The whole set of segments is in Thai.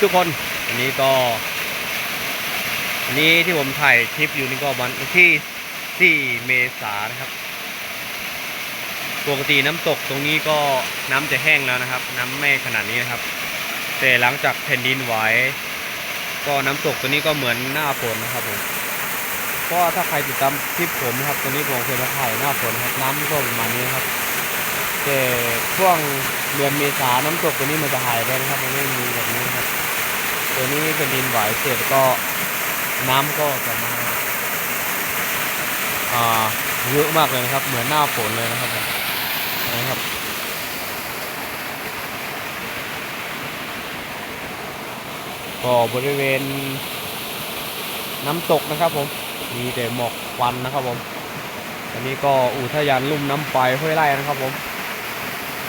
ทุกคนอันนี้ก็อันนี้ที่ผมถ่ายคลิปอยู่นี่ก็วันที่4เมษายนะครับปกติน้ำตกตรงนี้ก็น้ำจะแห้งแล้วนะครับ น้ำไม่ขนาดนี้นะครับ แต่หลังจากแผ่นดินไหวก็น้ำตกตัวนี้ก็เหมือนหน้าฝนนะครับผมเพราะว่าถ้าใครติดตามคลิปผมนะครับตัวนี้ผมเคยมาถ่ายหน้าฝนครับน้ำก็ประมาณนี้ครับแต่ช่วงเดือนเมษาน้ำตกตัวนี้มันจะหายไปนะครับมันไม่มีแบบนี้นะครับ ตัวนี้เป็นดินไหวเสร็จก็น้ำก็จะมาเยอะมากเลยนะครับ เหมือนหน้าฝนเลยนะครับนะครับก็บริเวณน้ำตกนะครับผม มีแต่หมอกควันนะครับผม อันนี้ก็อุทยานลุ่มน้ำไฟห้วยไร่นะครับผม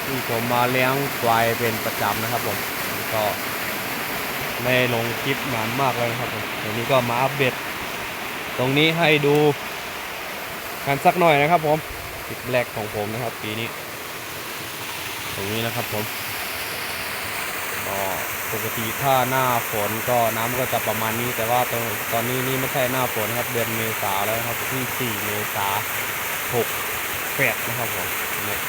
ที่ผมมาเลี้ยงควายเป็นประจำนะครับผมนี่ก็ ไม่ลงคลิปนานมากเลยนะครับผมเดี๋ยวนี้ก็มาอัปเดตตรงนี้ให้ดูกันสักหน่อยนะครับผมคลิปแรกของผมนะครับ ปีนี้ ตรงนี้นะครับผมก็ปกติถ้าหน้าฝนก็น้ำก็จะประมาณนี้ แต่ว่าตอนตอนนี้นี่ไม่ใช่หน้าฝนครับ เดือนเมษาแล้วครับที่ 4 เมษา6แปดนะครับผมเนี่ย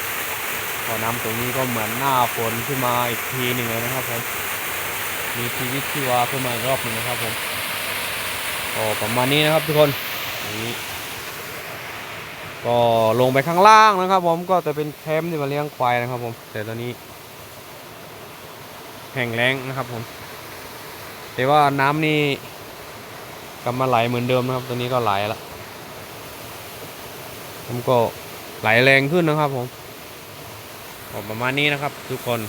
พอน้ำตรงนี้ก็เหมือนหน้าฝนขึ้นมาอีกทีหนึ่งเลยนะครับผม มีชีวิตชีวาขึ้นมาอีกรอบหนึ่งนะครับผมก็ประมาณนี้นะครับทุกคนนี้ก็ลงไปข้างล่างนะครับ ผมก็จะเป็นแคมป์ที่มาเลี้ยงควายนะครับ ผม แต่ตอนนี้แห้งแล้งนะครับผม แต่ว่าน้ำนี่กลับมาไหลเหมือนเดิมนะครับ ตอนนี้ก็ไหลแล้วผมก็ไหลแรงขึ้นนะครับผมก็ประมาณนี้นะครับ ทุกคน